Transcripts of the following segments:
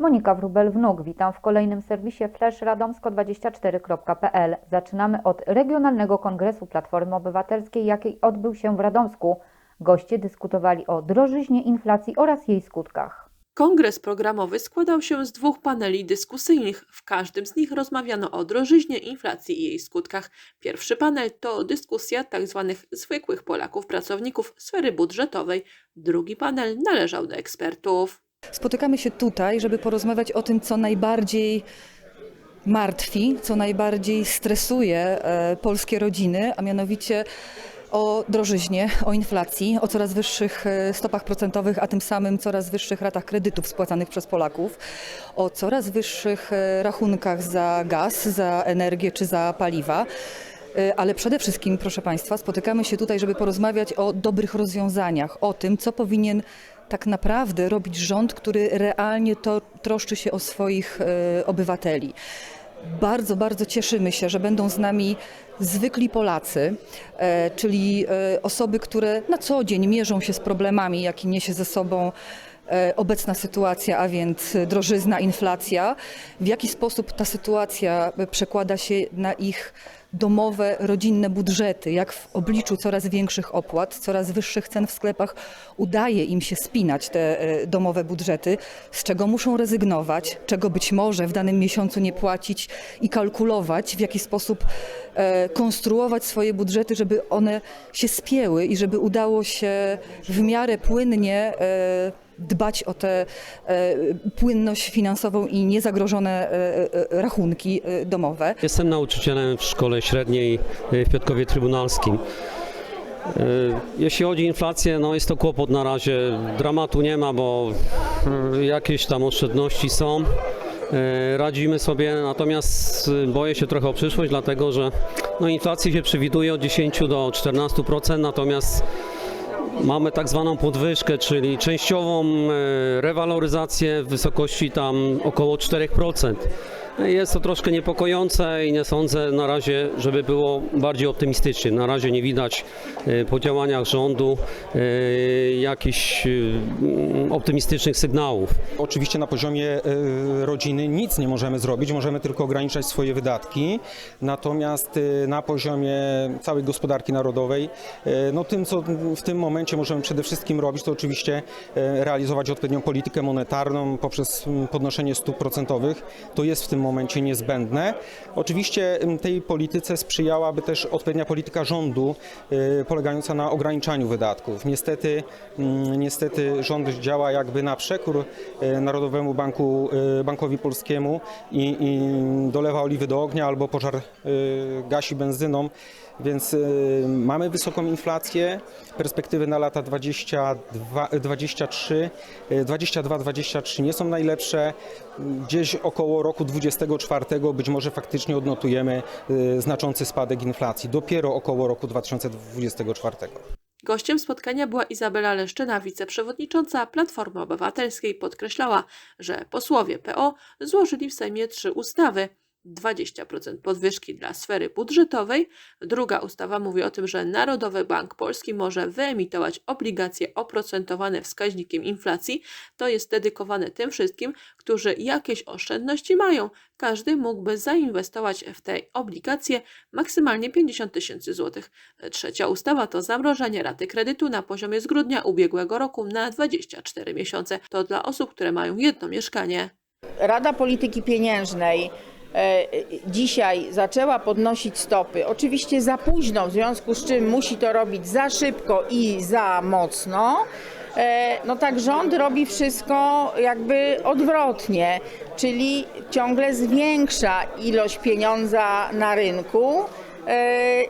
Monika Wróbel-Wnuk, witam w kolejnym serwisie flashradomsko24.pl. Zaczynamy od Regionalnego Kongresu Platformy Obywatelskiej, jaki odbył się w Radomsku. Goście dyskutowali o drożyźnie, inflacji oraz jej skutkach. Kongres programowy składał się z dwóch paneli dyskusyjnych. W każdym z nich rozmawiano o drożyźnie, inflacji i jej skutkach. Pierwszy panel to dyskusja tzw. zwykłych Polaków, pracowników sfery budżetowej. Drugi panel należał do ekspertów. Spotykamy się tutaj, żeby porozmawiać o tym, co najbardziej martwi, co najbardziej stresuje e, polskie rodziny, a mianowicie o drożyźnie, o inflacji, o coraz wyższych e, stopach procentowych, a tym samym coraz wyższych ratach kredytów spłacanych przez Polaków, o coraz wyższych e, rachunkach za gaz, za energię czy za paliwa. Ale przede wszystkim, proszę Państwa, spotykamy się tutaj, żeby porozmawiać o dobrych rozwiązaniach, o tym, co powinien tak naprawdę robić rząd, który realnie to, troszczy się o swoich e, obywateli. Bardzo, bardzo cieszymy się, że będą z nami zwykli Polacy, e, czyli e, osoby, które na co dzień mierzą się z problemami, jakie niesie ze sobą obecna sytuacja, a więc drożyzna, inflacja. W jaki sposób ta sytuacja przekłada się na ich domowe, rodzinne budżety, jak w obliczu coraz większych opłat, coraz wyższych cen w sklepach udaje im się spinać te e, domowe budżety, z czego muszą rezygnować, czego być może w danym miesiącu nie płacić i kalkulować, w jaki sposób e, konstruować swoje budżety, żeby one się spięły i żeby udało się w miarę płynnie e, dbać o tę e, płynność finansową i niezagrożone e, e, rachunki domowe. Jestem nauczycielem w szkole średniej w Piotrkowie Trybunalskim. Jeśli chodzi o inflację, no jest to kłopot na razie. Dramatu nie ma, bo jakieś tam oszczędności są. Radzimy sobie, natomiast boję się trochę o przyszłość, dlatego że no, inflacji się przewiduje od 10 do 14%, natomiast Mamy tak zwaną podwyżkę, czyli częściową e, rewaloryzację w wysokości tam około 4%. Jest to troszkę niepokojące i nie sądzę na razie, żeby było bardziej optymistycznie. Na razie nie widać e, po działaniach rządu e, jakichś e, optymistycznych sygnałów. Oczywiście na poziomie rodziny nic nie możemy zrobić, możemy tylko ograniczać swoje wydatki. Natomiast na poziomie całej gospodarki narodowej, no tym co w tym momencie możemy przede wszystkim robić, to oczywiście realizować odpowiednią politykę monetarną poprzez m, podnoszenie stóp procentowych. To jest w tym momencie niezbędne. Oczywiście tej polityce sprzyjałaby też odpowiednia polityka rządu e, polegająca na ograniczaniu wydatków. Niestety, mm, niestety rząd działa jakby na przekór e, Narodowemu Banku, e, Bankowi Polskiemu i, i dolewa oliwy do ognia albo pożar gasi benzyną. Więc e, mamy wysoką inflację, perspektywy na lata 22, 23, e, 22-23 nie są najlepsze. Gdzieś około roku 24 być może faktycznie odnotujemy e, znaczący spadek inflacji, dopiero około roku 2024. Gościem spotkania była Izabela Leszczyna, wiceprzewodnicząca Platformy Obywatelskiej. Podkreślała, że posłowie PO złożyli w Sejmie trzy ustawy. 20% podwyżki dla sfery budżetowej. Druga ustawa mówi o tym, że Narodowy Bank Polski może wyemitować obligacje oprocentowane wskaźnikiem inflacji. To jest dedykowane tym wszystkim, którzy jakieś oszczędności mają. Każdy mógłby zainwestować w te obligacje maksymalnie 50 tysięcy złotych. Trzecia ustawa to zamrożenie raty kredytu na poziomie z grudnia ubiegłego roku na 24 miesiące. To dla osób, które mają jedno mieszkanie. Rada Polityki Pieniężnej dzisiaj zaczęła podnosić stopy. Oczywiście za późno, w związku z czym musi to robić za szybko i za mocno. E, No tak rząd robi wszystko jakby odwrotnie, czyli ciągle zwiększa ilość pieniądza na rynku. E,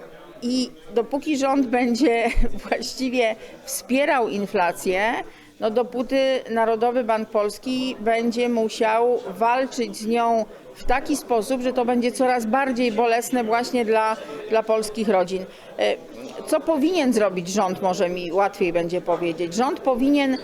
I dopóki rząd będzie właściwie wspierał inflację, no dopóty Narodowy Bank Polski będzie musiał walczyć z nią w taki sposób, że to będzie coraz bardziej bolesne właśnie dla, dla polskich rodzin. E, Co powinien zrobić rząd, może mi łatwiej będzie powiedzieć. Rząd powinien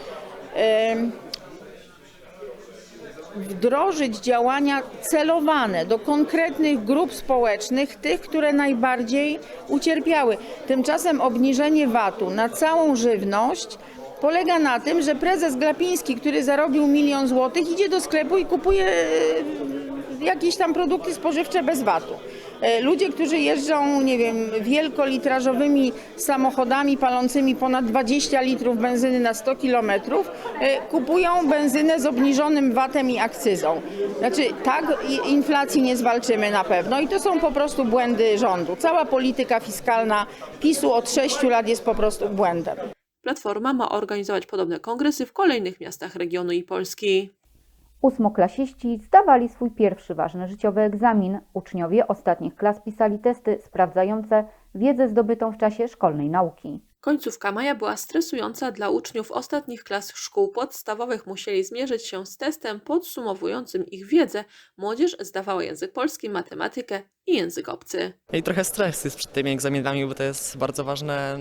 wdrożyć działania celowane do konkretnych grup społecznych, tych, które najbardziej ucierpiały. Tymczasem obniżenie VAT-u na całą żywność polega na tym, że prezes Glapiński, który zarobił milion złotych, idzie do sklepu i kupuje e, jakieś tam produkty spożywcze bez VAT-u. E, Ludzie, którzy jeżdżą, nie wiem, wielkolitrażowymi samochodami palącymi ponad 20 litrów benzyny na 100 kilometrów, e, kupują benzynę z obniżonym VAT-em i akcyzą. Znaczy, tak inflacji nie zwalczymy na pewno i to są po prostu błędy rządu. Cała polityka fiskalna PiSu od 6 lat jest po prostu błędem. Platforma ma organizować podobne kongresy w kolejnych miastach regionu i Polski. Ósmoklasiści zdawali swój pierwszy ważny życiowy egzamin. Uczniowie ostatnich klas pisali testy sprawdzające wiedzę zdobytą w czasie szkolnej nauki. Końcówka maja była stresująca dla uczniów ostatnich klas szkół podstawowych. Musieli zmierzyć się z testem podsumowującym ich wiedzę. Młodzież zdawała język polski, matematykę i język obcy. I trochę stres jest przed tymi egzaminami, bo to jest bardzo ważne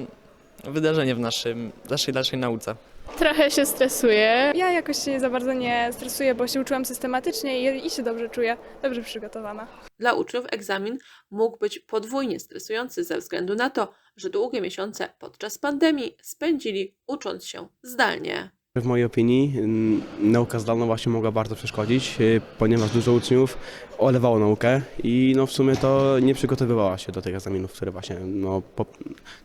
wydarzenie w naszym, naszej dalszej nauce. Trochę się stresuję. Ja jakoś się za bardzo nie stresuję, bo się uczyłam systematycznie i, i się dobrze czuję, dobrze przygotowana. Dla uczniów egzamin mógł być podwójnie stresujący ze względu na to, że długie miesiące podczas pandemii spędzili ucząc się zdalnie. W mojej opinii mm, nauka zdalna właśnie mogła bardzo przeszkodzić, y, ponieważ dużo uczniów olewało naukę i no w sumie to nie przygotowywała się do tych egzaminów, które właśnie, no, po,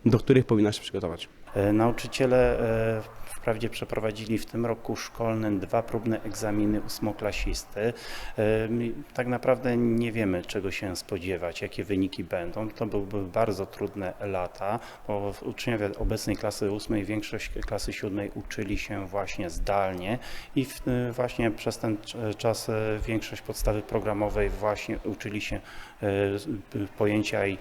do których powinna się przygotować. E, Nauczyciele e, wprawdzie przeprowadzili w tym roku szkolnym dwa próbne egzaminy ósmoklasisty. Tak naprawdę nie wiemy, czego się spodziewać, jakie wyniki będą. To byłyby bardzo trudne lata, bo uczniowie obecnej klasy ósmej, większość klasy siódmej uczyli się właśnie zdalnie i e, właśnie przez ten cz- czas e, większość podstawy programowej właśnie uczyli się pojęcia i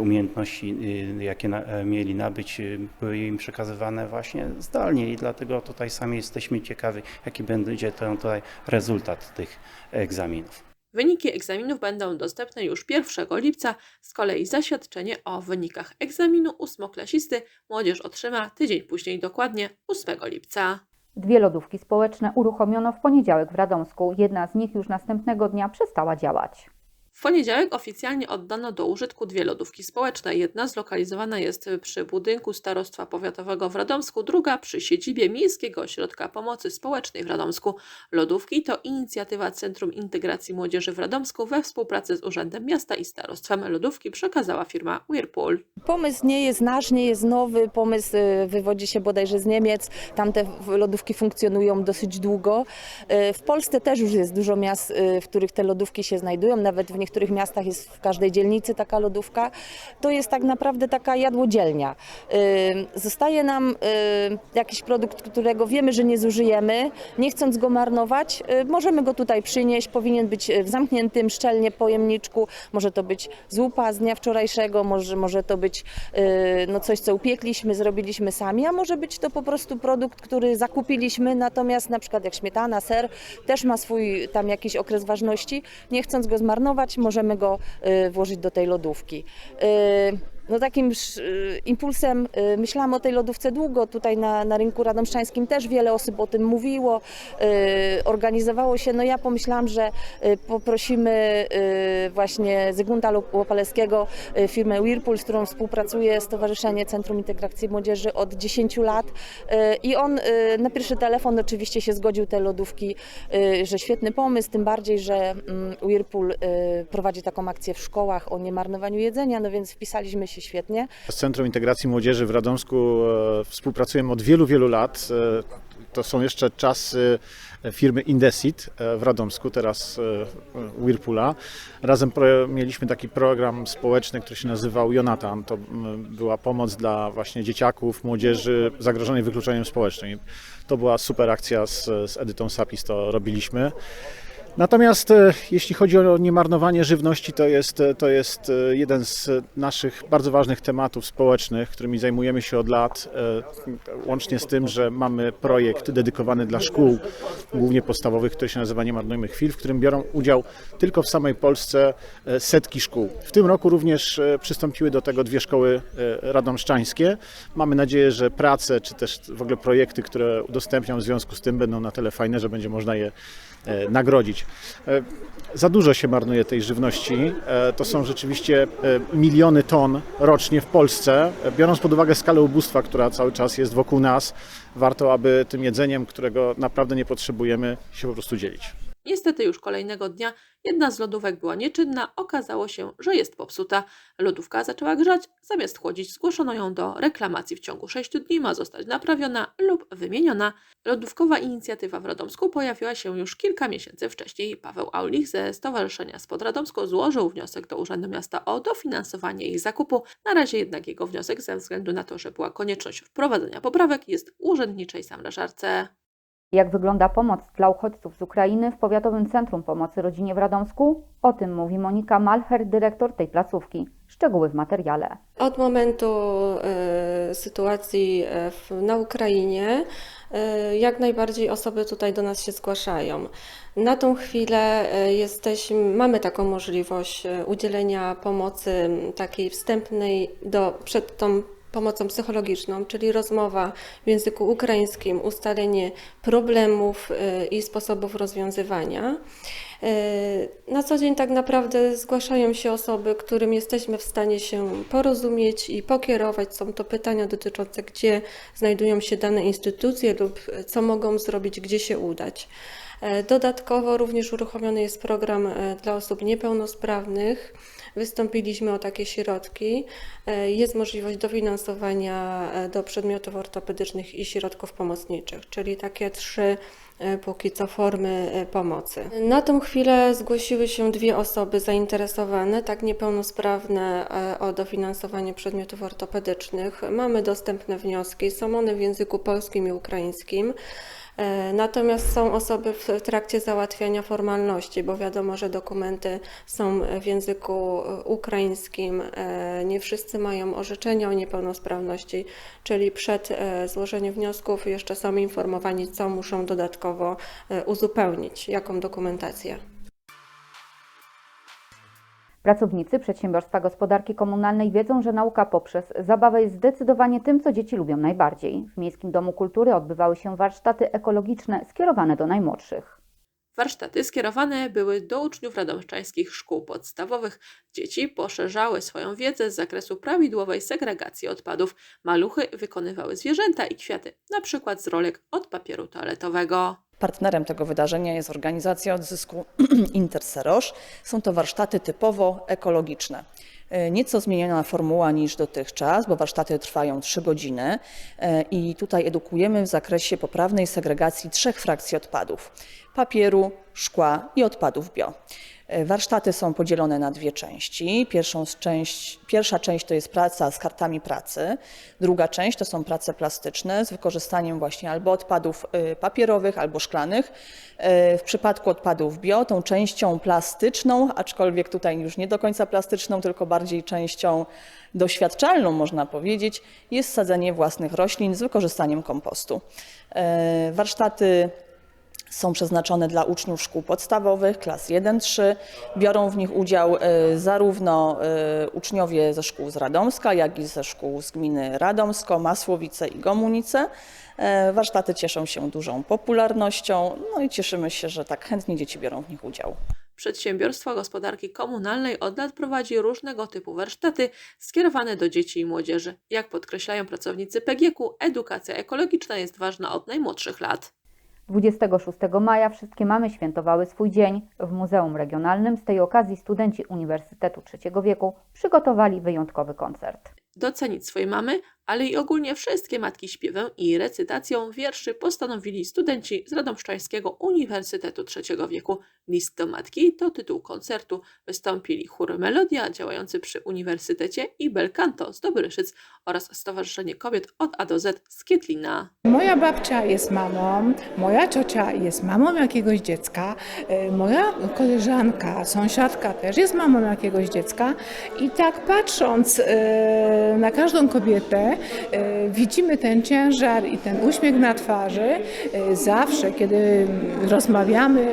umiejętności, y, jakie e, mieli nabyć, y, były im przekazywane właśnie zdalnie i dlatego tutaj sami jesteśmy ciekawi, jaki będzie ten tutaj rezultat tych egzaminów. Wyniki egzaminów będą dostępne już 1 lipca. Z kolei zaświadczenie o wynikach egzaminu ósmoklasisty młodzież otrzyma tydzień później, dokładnie 8 lipca. Dwie lodówki społeczne uruchomiono w poniedziałek w Radomsku. Jedna z nich już następnego dnia przestała działać. W poniedziałek oficjalnie oddano do użytku dwie lodówki społeczne. Jedna zlokalizowana jest przy budynku Starostwa Powiatowego w Radomsku, druga przy siedzibie Miejskiego Ośrodka Pomocy Społecznej w Radomsku. Lodówki to inicjatywa Centrum Integracji Młodzieży w Radomsku we współpracy z Urzędem Miasta i Starostwem. Lodówki przekazała firma Whirlpool. Pomysł nie jest nasz, nie jest nowy. Pomysł y, wywodzi się bodajże z Niemiec. Tamte w- lodówki funkcjonują dosyć długo. Y, W Polsce też już jest dużo miast, y, w których te lodówki się znajdują. Nawet w niektórych miastach jest w każdej dzielnicy taka lodówka. To jest tak naprawdę taka jadłodzielnia. Y, Zostaje nam y, jakiś produkt, którego wiemy, że nie zużyjemy. Nie chcąc go marnować, y, możemy go tutaj przynieść. Powinien być w zamkniętym szczelnie pojemniczku. Może to być zupa z dnia wczorajszego, może, może to być no coś, co upiekliśmy, zrobiliśmy sami, a może być to po prostu produkt, który zakupiliśmy, natomiast na przykład jak śmietana, ser też ma swój tam jakiś okres ważności. Nie chcąc go zmarnować, możemy go y, włożyć do tej lodówki. No takim y, impulsem y, myślałam o tej lodówce długo. Tutaj na, na rynku radomszczańskim też wiele osób o tym mówiło, y, organizowało się. No ja pomyślałam, że poprosimy właśnie Zygmunta y, firmę Whirlpool, z którą współpracuje Stowarzyszenie Centrum Integracji Młodzieży od 10 lat. I on na pierwszy telefon oczywiście się zgodził te lodówki, że świetny pomysł, tym bardziej, że mm, Whirlpool prowadzi taką akcję w szkołach o niemarnowaniu jedzenia, no więc wpisaliśmy się świetnie. Z Centrum Integracji Młodzieży w Radomsku e, współpracujemy od wielu, wielu lat. E, To są jeszcze czasy firmy Indesit e, w Radomsku, teraz Whirlpoola. Razem mieliśmy taki program społeczny, który się nazywał Jonatan. To była pomoc dla właśnie dzieciaków, młodzieży zagrożonej wykluczeniem społecznym. To była super akcja z, z Edytą Sapis, to robiliśmy. Natomiast e, jeśli chodzi o niemarnowanie żywności, to jest, e, to jest e, jeden z naszych bardzo ważnych tematów społecznych, którymi zajmujemy się od lat, łącznie z tym, że mamy projekt dedykowany dla szkół, głównie podstawowych, który się nazywa Nie chwil, w którym biorą udział tylko w samej Polsce setki szkół. W tym roku również przystąpiły do tego dwie szkoły radomszczańskie. Mamy nadzieję, że prace, czy też w ogóle projekty, które udostępniam w związku z tym będą na tyle fajne, że będzie można je nagrodzić zmarnować. E, Za dużo się marnuje tej żywności. E, To są rzeczywiście e, miliony ton rocznie w Polsce. E, Biorąc pod uwagę skalę ubóstwa, która cały czas jest wokół nas, warto, aby tym jedzeniem, którego naprawdę nie potrzebujemy, się po prostu dzielić. Niestety już kolejnego dnia jedna z lodówek była nieczynna, okazało się, że jest popsuta. Lodówka zaczęła grzać, zamiast chłodzić zgłoszono ją do reklamacji. W ciągu 6 dni ma zostać naprawiona lub wymieniona. Lodówkowa inicjatywa w Radomsku pojawiła się już kilka miesięcy wcześniej. Paweł Aulich ze Stowarzyszenia Spod Radomsko złożył wniosek do Urzędu Miasta o dofinansowanie jej zakupu. Na razie jednak jego wniosek ze względu na to, że była konieczność wprowadzenia poprawek jest urzędniczej zamrażarce. Jak wygląda pomoc dla uchodźców z Ukrainy w Powiatowym Centrum Pomocy Rodzinie w Radomsku? O tym mówi Monika Malcher, dyrektor tej placówki. Szczegóły w materiale. Od momentu e, sytuacji e, w, na Ukrainie e, jak najbardziej osoby tutaj do nas się zgłaszają. Na tą chwilę jesteśmy, mamy taką możliwość udzielenia pomocy takiej wstępnej do, przed tą pomocą psychologiczną, czyli rozmowa w języku ukraińskim, ustalenie problemów e, i sposobów rozwiązywania. E, Na co dzień tak naprawdę zgłaszają się osoby, którym jesteśmy w stanie się porozumieć i pokierować. Są to pytania dotyczące, gdzie znajdują się dane instytucje lub co mogą zrobić, gdzie się udać. E, Dodatkowo również uruchomiony jest program e, dla osób niepełnosprawnych. Wystąpiliśmy o takie środki. E, Jest możliwość dofinansowania do przedmiotów ortopedycznych i środków pomocniczych, czyli takie trzy póki co formy pomocy. Na tą chwilę zgłosiły się dwie osoby zainteresowane, tak niepełnosprawne o dofinansowanie przedmiotów ortopedycznych. Mamy dostępne wnioski, są one w języku polskim i ukraińskim. E, Natomiast są osoby w trakcie załatwiania formalności, bo wiadomo, że dokumenty są w języku e, ukraińskim. E, Nie wszyscy mają orzeczenia o niepełnosprawności, czyli przed złożeniem wniosków jeszcze są informowani, co muszą dodatkowo uzupełnić, jaką dokumentację. Pracownicy Przedsiębiorstwa Gospodarki Komunalnej wiedzą, że nauka poprzez zabawę jest zdecydowanie tym, co dzieci lubią najbardziej. W Miejskim Domu Kultury odbywały się warsztaty ekologiczne skierowane do najmłodszych. Warsztaty skierowane były do uczniów radomszczańskich szkół podstawowych. Dzieci poszerzały swoją wiedzę z zakresu prawidłowej segregacji odpadów. Maluchy wykonywały zwierzęta i kwiaty, na przykład z rolek od papieru toaletowego. Partnerem tego wydarzenia jest organizacja odzysku Interserosz. Są to warsztaty typowo ekologiczne. E, Nieco zmieniona formuła niż dotychczas, bo warsztaty trwają 3 godziny e, i tutaj edukujemy w zakresie poprawnej segregacji trzech frakcji odpadów: papieru, szkła i odpadów bio. E, Warsztaty są podzielone na dwie części. Pierwszą część, pierwsza część to jest praca z kartami pracy, druga część to są prace plastyczne z wykorzystaniem właśnie albo odpadów y, papierowych, albo szklanych. E, W przypadku odpadów bio tą częścią plastyczną, aczkolwiek tutaj już nie do końca plastyczną, tylko bardziej częścią doświadczalną można powiedzieć, jest sadzenie własnych roślin z wykorzystaniem kompostu. E, Warsztaty są przeznaczone dla uczniów szkół podstawowych, klas 1-3. Biorą w nich udział e, zarówno e, uczniowie ze szkół z Radomska, jak i ze szkół z gminy Radomsko, Masłowice i Gomunice. E, Warsztaty cieszą się dużą popularnością, no i cieszymy się, że tak chętnie dzieci biorą w nich udział. Przedsiębiorstwo Gospodarki Komunalnej od lat prowadzi różnego typu warsztaty skierowane do dzieci i młodzieży. Jak podkreślają pracownicy PGK, edukacja ekologiczna jest ważna od najmłodszych lat. 26 maja wszystkie mamy świętowały swój dzień. W Muzeum Regionalnym z tej okazji studenci Uniwersytetu Trzeciego Wieku przygotowali wyjątkowy koncert. Docenić swoje mamy, ale i ogólnie wszystkie matki śpiewem i recytacją wierszy postanowili studenci z Radomszczańskiego Uniwersytetu Trzeciego Wieku. List do Matki to tytuł koncertu. Wystąpili chór Melodia działający przy Uniwersytecie i Belcanto z Dobryszyc oraz Stowarzyszenie Kobiet od A do Z z Kietlina. Moja babcia jest mamą, moja ciocia jest mamą jakiegoś dziecka, e, moja koleżanka, sąsiadka też jest mamą jakiegoś dziecka i tak patrząc e, na każdą kobietę e, widzimy ten ciężar i ten uśmiech na twarzy. E, Zawsze, kiedy rozmawiamy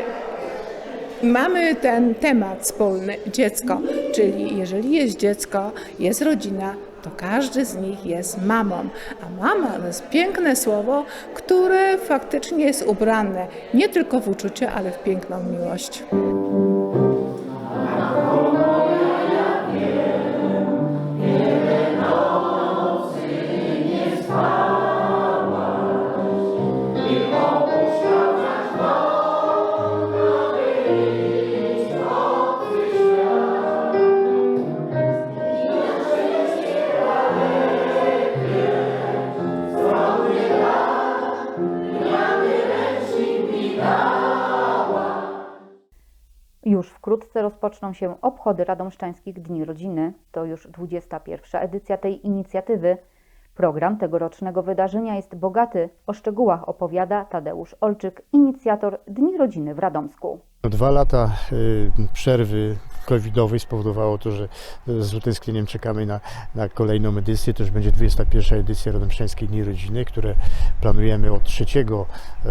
Mamy ten temat wspólny, dziecko, czyli jeżeli jest dziecko, jest rodzina, to każdy z nich jest mamą. A mama to jest piękne słowo, które faktycznie jest ubrane nie tylko w uczucie, ale w piękną miłość. Rozpoczną się obchody Radomszczańskich Dni Rodziny. To już 21. edycja tej inicjatywy. Program tegorocznego wydarzenia jest bogaty. O szczegółach opowiada Tadeusz Olczyk, inicjator Dni Rodziny w Radomsku. Dwa lata y, przerwy covidowej spowodowało to, że z utęsknieniem czekamy na, na kolejną edycję. To już będzie 21. edycja Radomszczańskiej Dni Rodziny, które planujemy od 3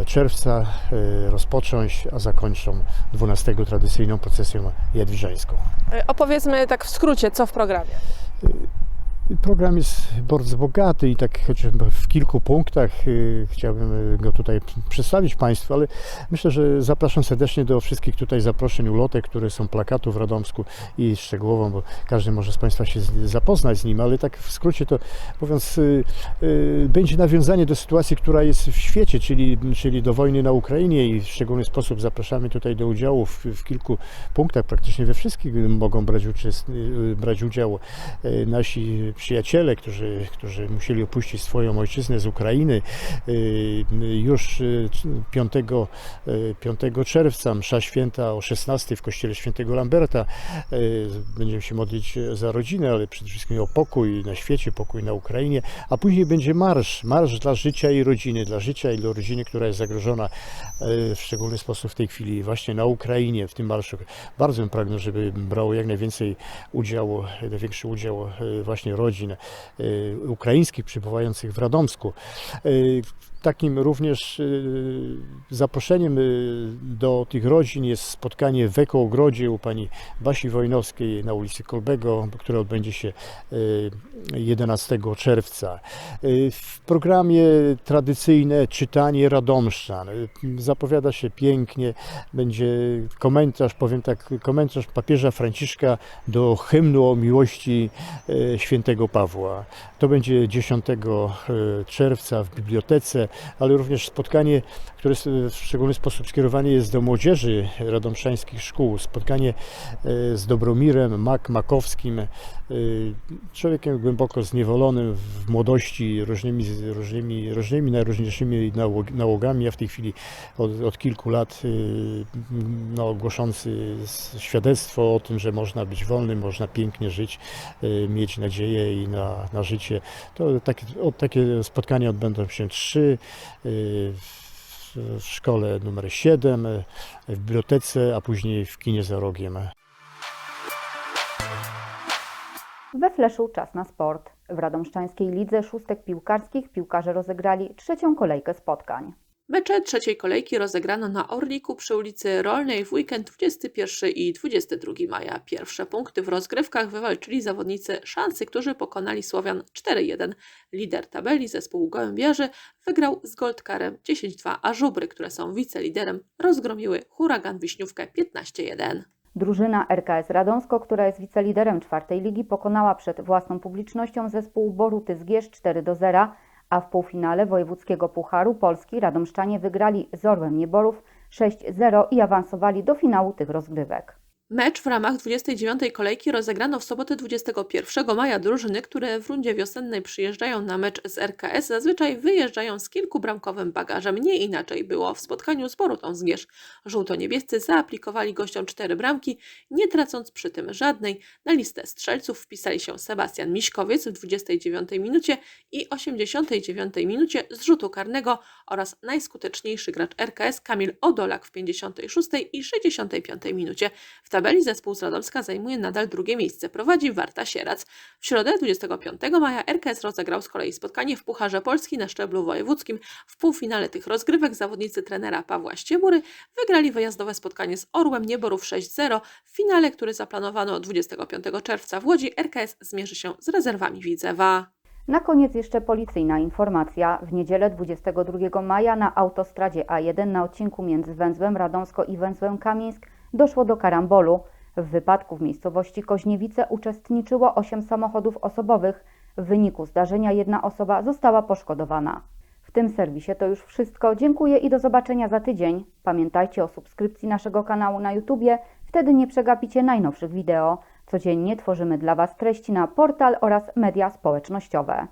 czerwca y, rozpocząć, a zakończą 12 tradycyjną procesją jadwiżańską. Opowiedzmy tak w skrócie, co w programie. Program jest bardzo bogaty i tak chociażby w kilku punktach y, chciałbym go tutaj przedstawić Państwu, ale myślę, że zapraszam serdecznie do wszystkich tutaj zaproszeń, ulotek, które są plakatów w Radomsku i szczegółowo, bo każdy może z Państwa się zapoznać z nim, ale tak w skrócie to mówiąc, y, y, będzie nawiązanie do sytuacji, która jest w świecie, czyli, czyli do wojny na Ukrainie i w szczególny sposób zapraszamy tutaj do udziału w, w kilku punktach, praktycznie we wszystkich mogą brać, uczest, y, brać udział y, nasi przyjaciele, którzy, którzy musieli opuścić swoją ojczyznę z Ukrainy. Y, Już y, 5, y, 5 czerwca, msza święta o 16 w kościele świętego Lamberta. Y, Będziemy się modlić za rodzinę, ale przede wszystkim o pokój na świecie, pokój na Ukrainie. A później będzie marsz, marsz dla życia i rodziny, dla życia i dla rodziny, która jest zagrożona y, w szczególny sposób w tej chwili właśnie na Ukrainie, w tym marszu. Bardzo bym pragnął, żeby brało jak najwięcej udziału, największy udział y, właśnie rodzin y, ukraińskich przybywających w Radomsku. Takim również y, zaproszeniem y, do tych rodzin jest spotkanie w Eko-Ogrodzie u pani Basi Wojnowskiej na ulicy Kolbego, które odbędzie się y, 11 czerwca. Y, W programie tradycyjne czytanie Radomszczan. Zapowiada się pięknie, będzie komentarz, powiem tak, komentarz papieża Franciszka do hymnu o miłości świętego Pawła. To będzie 10 e, czerwca w bibliotece, ale również spotkanie, które w szczególny sposób skierowane jest do młodzieży radomszańskich szkół. Spotkanie e, z Dobromirem Mak Makowskim, człowiekiem głęboko zniewolonym w młodości różnymi, różnymi, różnymi najróżniejszymi nałog- nałogami, a w tej chwili od, od kilku lat y, no, głoszący świadectwo o tym, że można być wolnym, można pięknie żyć, y, mieć nadzieję i na, na życie. To takie, takie spotkania odbędą się trzy y, w, szkole numer 7, y, w bibliotece, a później w kinie za rogiem. We Fleszu czas na sport. W Radomszczańskiej Lidze Szóstek Piłkarskich piłkarze rozegrali trzecią kolejkę spotkań. Mecze trzeciej kolejki rozegrano na Orliku przy ulicy Rolnej w weekend 21 i 22 maja. Pierwsze punkty w rozgrywkach wywalczyli zawodnicy Szansy, którzy pokonali Słowian 4-1. Lider tabeli zespół Gołębiarzy wygrał z Goldkarem 10-2, a Żubry, które są wiceliderem, rozgromiły Huragan Wiśniówkę 15-1. Drużyna RKS Radomsko, która jest wiceliderem czwartej ligi, pokonała przed własną publicznością zespół Boruty Zgierz 4 do 0, a w półfinale wojewódzkiego Pucharu Polski Radomszczanie wygrali z Orłem Nieborów 6-0 i awansowali do finału tych rozgrywek. Mecz w ramach 29. kolejki rozegrano w sobotę 21 maja. Drużyny, które w rundzie wiosennej przyjeżdżają na mecz z RKS, zazwyczaj wyjeżdżają z kilkubramkowym bagażem. Nie inaczej było w spotkaniu z Borutą Zgierz. Żółto-niebiescy zaaplikowali gościom cztery bramki, nie tracąc przy tym żadnej. Na listę strzelców wpisali się Sebastian Miśkowiec w 29 minucie i 89 minucie z rzutu karnego oraz najskuteczniejszy gracz RKS Kamil Odolak w 56 i 65 minucie. W tabeli zespół z Radomska zajmuje nadal drugie miejsce, prowadzi Warta Sierac. W środę 25 maja RKS rozegrał z kolei spotkanie w Pucharze Polski na szczeblu wojewódzkim. W półfinale tych rozgrywek zawodnicy trenera Pawła Ściemury wygrali wyjazdowe spotkanie z Orłem Nieborów 6-0. W finale, który zaplanowano 25 czerwca w Łodzi, RKS zmierzy się z rezerwami Widzewa. Na koniec jeszcze policyjna informacja. W niedzielę 22 maja na autostradzie A1 na odcinku między węzłem Radomsko i węzłem Kamieńsk doszło do karambolu. W wypadku w miejscowości Koźniewice uczestniczyło 8 samochodów osobowych. W wyniku zdarzenia jedna osoba została poszkodowana. W tym serwisie to już wszystko. Dziękuję i do zobaczenia za tydzień. Pamiętajcie o subskrypcji naszego kanału na YouTubie, wtedy nie przegapicie najnowszych wideo. Codziennie tworzymy dla Was treści na portal oraz media społecznościowe.